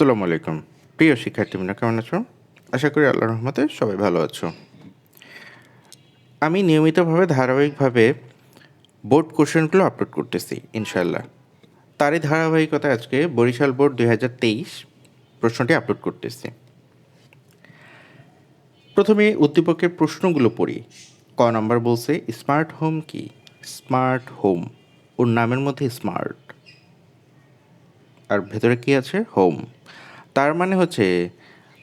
আসসালামু আলাইকুম। প্রিয় শিক্ষার্থীবৃন্দ, কেমন আছো? আশা করি আল্লাহ রহমতে সবাই ভালো আছো। আমি নিয়মিতভাবে, ধারাবাহিকভাবে বোর্ড কোশ্চেনগুলো আপলোড করতেছি ইনশাল্লাহ তারই ধারাবাহিকতা আজকে বরিশাল বোর্ড দুই হাজার তেইশ প্রশ্নটি আপলোড করতেছি। প্রথমে উদ্দীপকের প্রশ্নগুলো পড়ি। ক নম্বর বলছে, স্মার্ট হোম কি? Smart home. ওর নামের মধ্যে স্মার্ট। আর ভেতরে কি আছে? হোম। তার মানে হচ্ছে,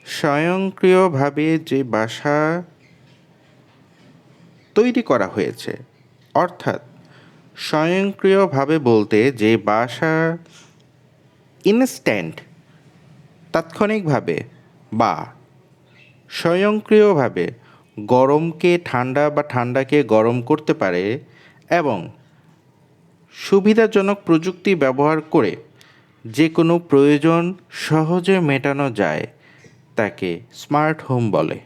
স্বয়ংক্রিয়ভাবে যে বাসা তৈরি করা হয়েছে, অর্থাৎ স্বয়ংক্রিয়ভাবে বলতে যে বাসা ইনস্ট্যান্ট তাৎক্ষণিকভাবে বা স্বয়ংক্রিয়ভাবে গরমকে ঠান্ডা বা ঠান্ডাকে গরম করতে পারে এবং সুবিধাজনক প্রযুক্তি ব্যবহার করে যে কোনো প্রয়োজন সহজে মেটানো যায়, তাকে স্মার্ট হোম বলে।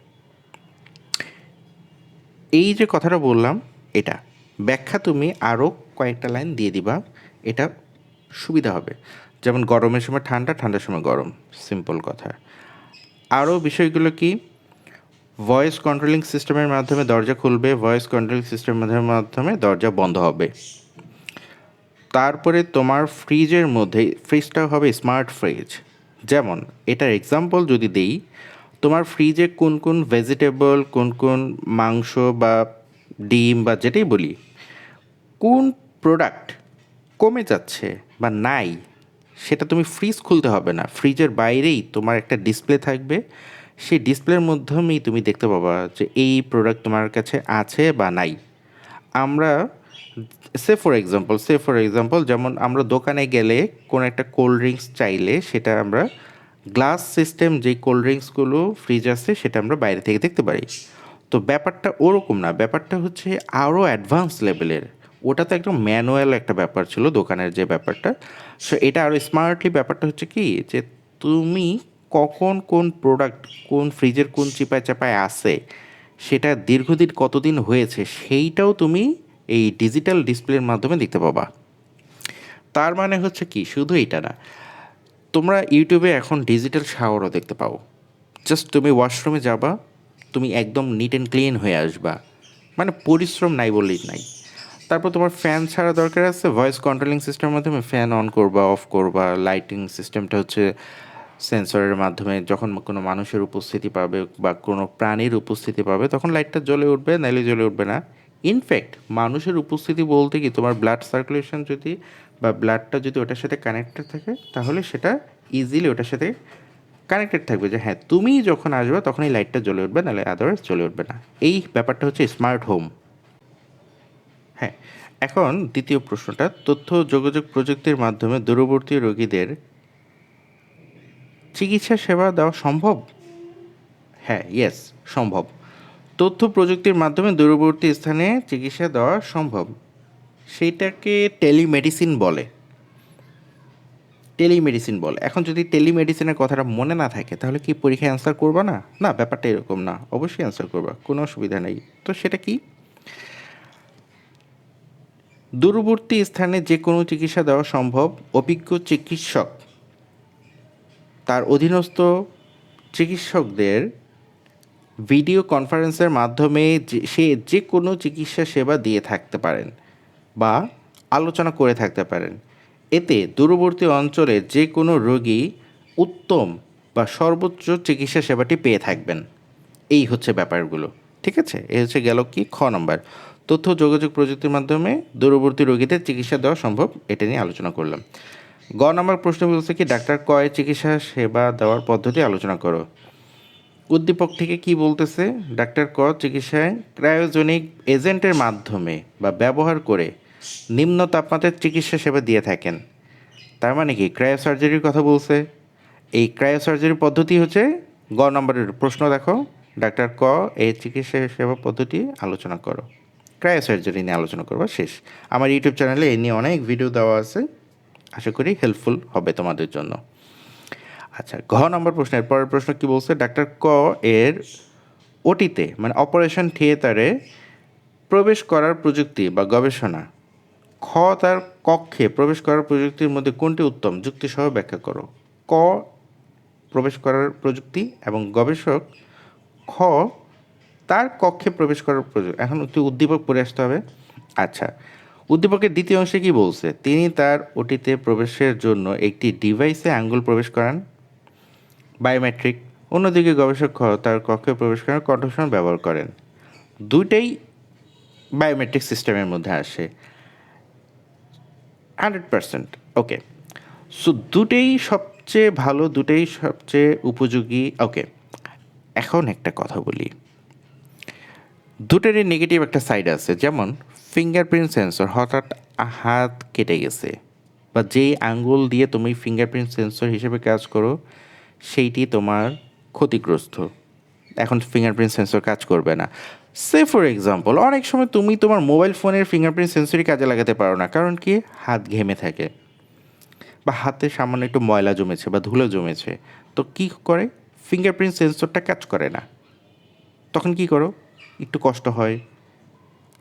এই যে কথাটা বললাম, এটা ব্যাখ্যা তুমি আরও কয়েকটা লাইন দিয়ে দিবা, এটা সুবিধা হবে। যেমন গরমের সময় ঠান্ডা, ঠান্ডার সময় গরম সিম্পল কথা। আরও বিষয়গুলো কি? ভয়েস কন্ট্রোলিং সিস্টেমের মাধ্যমে দরজা খুলবে ভয়েস কন্ট্রোলিং সিস্টেমের মাধ্যমে দরজা বন্ধ হবে। তারপরে তোমার ফ্রিজের মধ্যে, ফ্রিজটা হবে স্মার্ট ফ্রিজ যেমন, এটার এক্সাম্পল যদি দেই, তোমার ফ্রিজে কোন কোন ভেজিটেবল কোন কোন মাংস বা ডিম বা যেটাই বলি, কোন প্রোডাক্ট কমে যাচ্ছে বা নাই, সেটা তুমি ফ্রিজ খুলতে হবে না। ফ্রিজের বাইরেই তোমার একটা ডিসপ্লে থাকবে। সেই ডিসপ্লের মাধ্যমেই তুমি দেখতে পাবা যে এই প্রোডাক্ট তোমার কাছে আছে বা নাই। আমরা say for example say for example যেমন আমরা দোকানে গেলে কোনো একটা কোল্ড ড্রিঙ্কস চাইলে সেটা আমরা গ্লাস সিস্টেম যেই কোল্ড ড্রিঙ্কসগুলো ফ্রিজ আছে সেটা আমরা বাইরে থেকে দেখতে পারি। তো ব্যাপারটা ওরকম না, ব্যাপারটা হচ্ছে আরও অ্যাডভান্স লেভেলের ওটা তো একদম ম্যানুয়াল একটা ব্যাপার ছিল দোকানের যে ব্যাপারটা। সো এটা আরও স্মার্টলি ব্যাপারটা হচ্ছে কি যে তুমি কখন কোন প্রোডাক্ট কোন ফ্রিজের কোন চিপায় চাপায় আসে সেটা দীর্ঘদিন কতদিন হয়েছে, সেইটাও তুমি এই ডিজিটাল ডিসপ্লের মাধ্যমে দেখতে পাবা। তার মানে হচ্ছে কি? শুধু এটা না। তোমরা ইউটিউবে এখন ডিজিটাল শাওয়ারও দেখতে পাও। জাস্ট তুমি ওয়াশরুমে যাবা, তুমি একদম নিট অ্যান্ড ক্লিন হয়ে আসবা। মানে পরিশ্রম নাই বললেই নাই। তারপর তোমার ফ্যান ছাড়া দরকার আছে ভয়েস কন্ট্রোলিং সিস্টেমের মাধ্যমে ফ্যান অন করবা অফ করবা লাইটিং সিস্টেমটা হচ্ছে সেন্সরের মাধ্যমে যখন কোনো মানুষের উপস্থিতি পাবে বা কোনো প্রাণীর উপস্থিতি পাবে, তখন লাইটটা জ্বলে উঠবে নাইলে জ্বলে উঠবে না। ইনফ্যাক্ট মানুষের উপস্থিতি বলতে কি তোমার ব্লাড সার্কুলেশন যদি বা ব্লাডটা যদি ওটার সাথে কানেক্টেড থাকে, তাহলে সেটা ইজিলি ওটার সাথে কানেক্টেড থাকবে যে হ্যাঁ তুমি যখন আসবে তখন এই লাইটটা জ্বলে উঠবে, নাহলে আদারওয়াইজ জ্বলে উঠবে না। এই ব্যাপারটা হচ্ছে স্মার্ট হোম হ্যাঁ এখন দ্বিতীয় প্রশ্নটা, তথ্য যোগাযোগ প্রযুক্তির মাধ্যমে দূরবর্তী রোগীদের চিকিৎসা সেবা দেওয়া সম্ভব? হ্যাঁ ইয়েস সম্ভব। তথ্য প্রযুক্তির মাধ্যমে দূরবর্তী স্থানে চিকিৎসা দেওয়া সম্ভব। সেইটাকে টেলিমেডিসিন বলে। টেলিমেডিসিন বলে। এখন যদি টেলিমেডিসিনের কথাটা মনে না থাকে, তাহলে কি পরীক্ষায় অ্যান্সার করবা না? না, ব্যাপারটা এরকম না। অবশ্যই অ্যান্সার করবা, কোনো অসুবিধা নেই। তো সেটা কি? দূরবর্তী স্থানে যে কোনো চিকিৎসা দেওয়া সম্ভব। অভিজ্ঞ চিকিৎসক, তার অধীনস্থ চিকিৎসকদের ভিডিও কনফারেন্সের মাধ্যমে সে যে কোনো চিকিৎসা সেবা দিয়ে থাকতে পারেন বা আলোচনা করে থাকতে পারেন। এতে দূরবর্তী অঞ্চলে যে কোনো রোগী উত্তম বা সর্বোচ্চ চিকিৎসা সেবাটি পেয়ে থাকবেন। এই হচ্ছে ব্যাপারগুলো, ঠিক আছে? এ হচ্ছে গেল কি? খ নম্বর। তথ্য যোগাযোগ প্রযুক্তির মাধ্যমে দূরবর্তী রোগীদের চিকিৎসা দেওয়া সম্ভব, এটা নিয়ে আলোচনা করলাম। গ নম্বর প্রশ্ন বলছে কি, ডাক্তার কয় চিকিৎসা সেবা দেওয়ার পদ্ধতি আলোচনা করো? উদ্দীপক থেকে কি বলতেছে? ডাক্তার ক, চিকিৎসায় ক্রায়োজনিক এজেন্টের মাধ্যমে বা ব্যবহার করে নিম্ন তাপমাত্রার চিকিৎসা সেবা দিয়ে থাকেন। তার মানে কি? ক্রায়ো সার্জারির কথা বলছে। এই ক্রায়ো সার্জারির পদ্ধতি হচ্ছে, গ নম্বরের প্রশ্ন দেখো। ডাক্তার ক, এই চিকিৎসা সেবা পদ্ধতি আলোচনা করো। ক্রায়ো সার্জারি নিয়ে আলোচনা করব, শেষ। আমার ইউটিউব চ্যানেলে এ নিয়ে অনেক ভিডিও দেওয়া আছে। আশা করি হেল্পফুল হবে তোমাদের জন্য। আচ্ছা ঘ নম্বর প্রশ্নের পরের প্রশ্ন কি বলছে? ডাক্তার ক এর ওটিতে মানে অপারেশন থিয়েটারে প্রবেশ করার প্রযুক্তি বা গবেষণা, খ তার কক্ষে প্রবেশ করার প্রযুক্তির মধ্যে কোনটি উত্তম? যুক্তিসহ ব্যাখ্যা করো। ক প্রবেশ করার প্রযুক্তি এবং গবেষক, খ তার কক্ষে প্রবেশ করার প্রযুক্তি, এখন একটু উদ্দীপক পড়ে আসতে হবে। আচ্ছা উদ্দীপকের দ্বিতীয় অংশে কি বলছে? তিনি তার ওটিতে প্রবেশের জন্য একটি ডিভাইসে আঙ্গুল প্রবেশ করান। বায়োমেট্রিক অন্যদিকে গবেষক তার কক্ষে প্রবেশ করার কণ্ঠস্বর ব্যবহার করেন। দুইটাই বায়োমেট্রিক সিস্টেমের মধ্যে আসে। হান্ড্রেড পার্সেন্ট ওকে সো দুটেই সবচেয়ে ভালো দুটেই সবচেয়ে উপযোগী ওকে এখন একটা কথা বলি। দুটোরই নেগেটিভ একটা সাইড আছে, যেমন ফিঙ্গারপ্রিন্ট সেন্সর হঠাৎ হাত কেটে গেছে, বা যেই আঙ্গুল দিয়ে তুমি ফিঙ্গারপ্রিন্ট সেন্সর হিসেবে কাজ করো সেইটি তোমার ক্ষতিগ্রস্ত। এখন ফিঙ্গারপ্রিন্ট সেন্সর কাজ করবে না। সে ফর এক্সাম্পল অনেক সময় তুমি তোমার মোবাইল ফোনের ফিঙ্গারপ্রিন্ট সেন্সরই কাজে লাগাতে পারো না, কারণ কি? হাত ঘেমে থাকে বা হাতে সামান্য একটু ময়লা জমেছে বা ধুলো জমেছে। তো কি করে? ফিঙ্গারপ্রিন্ট সেন্সরটা কাজ করে না। তখন কি করো? একটু কষ্ট হয়।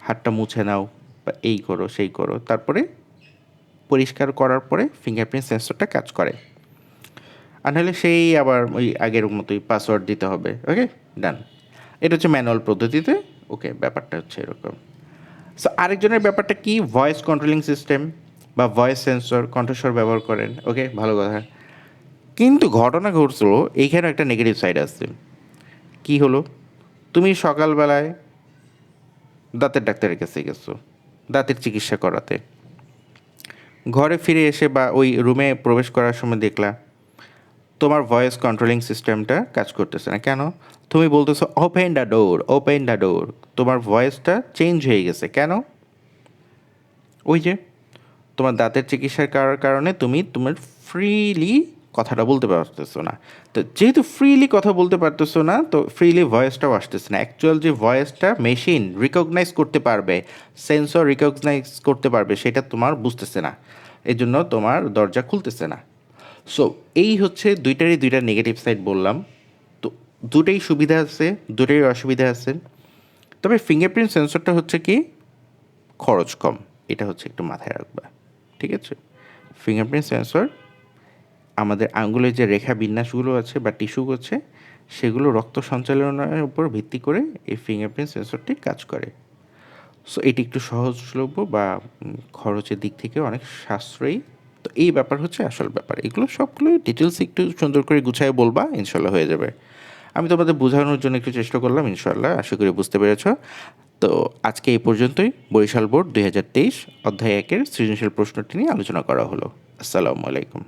হাতটা মুছে নাও বা এই করো, সেই করো। তারপরে পরিষ্কার করার পরে ফিঙ্গারপ্রিন্ট সেন্সরটা কাজ করে। আর নাহলে সেই আবার ওই আগের মতোই পাসওয়ার্ড দিতে হবে। ওকে ডান এটা হচ্ছে ম্যানুয়াল পদ্ধতিতে। ওকে ব্যাপারটা হচ্ছে এরকম। সো আরেকজনের ব্যাপারটা কি? ভয়েস কন্ট্রোলিং সিস্টেম বা ভয়েস সেন্সর কণ্ঠস্বর ব্যবহার করেন। ওকে ভালো কথা। কিন্তু ঘটনা ঘটছিল এইখানে একটা নেগেটিভ সাইড আসছে কি হলো? তুমি সকালবেলায় দাঁতের ডাক্তারের কাছে গেছো, দাঁতের চিকিৎসা করাতে। ঘরে ফিরে এসে বা ওই রুমে প্রবেশ করার সময় দেখলা তোমার ভয়েস কন্ট্রোলিং সিস্টেমটা কাজ করতেছে না। কেন? তুমি বলতেছো open the door open the door তোমার ভয়েসটা চেঞ্জ হয়ে গেছে। কেন? ওই যে, তোমার দাঁতের চিকিৎসার কারণে তুমি তোমার ফ্রিলি কথাটা বলতে পারতেছো না। তো যেহেতু ফ্রিলি কথা বলতে পারতেছো না, তো ফ্রিলি ভয়েসটাও আসতেছে না। অ্যাকচুয়াল যে ভয়েসটা মেশিন রিকগনাইজ করতে পারবে সেন্সর রিকগনাইজ করতে পারবে, সেটা তোমার বুঝতেছে না। এই জন্য তোমার দরজা খুলতেছে না। সো এই হচ্ছে দুইটারই দুইটা নেগেটিভ সাইড বললাম। তো দুটোই সুবিধা আছে দুটোই অসুবিধা আছে। তবে ফিঙ্গারপ্রিন্ট সেন্সরটা হচ্ছে কি? খরচ কম। এটা হচ্ছে একটু মাথায় রাখবা। ঠিক আছে? ফিঙ্গারপ্রিন্ট সেন্সর আমাদের আঙ্গুলের যে রেখা বিন্যাসগুলো আছে বা টিস্যু আছে সেগুলো রক্ত সঞ্চালনের উপর ভিত্তি করে এই ফিঙ্গারপ্রিন্ট সেন্সরটি কাজ করে। সো এটি একটু সহজলভ্য বা খরচের দিক থেকে অনেক সাশ্রয়ী। তো এই ব্যাপার হচ্ছে আসল ব্যাপার। এগুলো সবগুলো ডিটেলস একটু সুন্দর করে গুছায় বলবা ইনশাল্লাহ হয়ে যাবে। আমি তোমাদের বোঝানোর জন্য একটু চেষ্টা করলাম ইনশাল্লাহ আশা করি বুঝতে পেরেছ। তো আজকে এই পর্যন্তই। বরিশাল বোর্ড দুই হাজার তেইশ, অধ্যায় একের সৃজনশীল প্রশ্নটি নিয়ে আলোচনা করা হলো। আসসালামু আলাইকুম।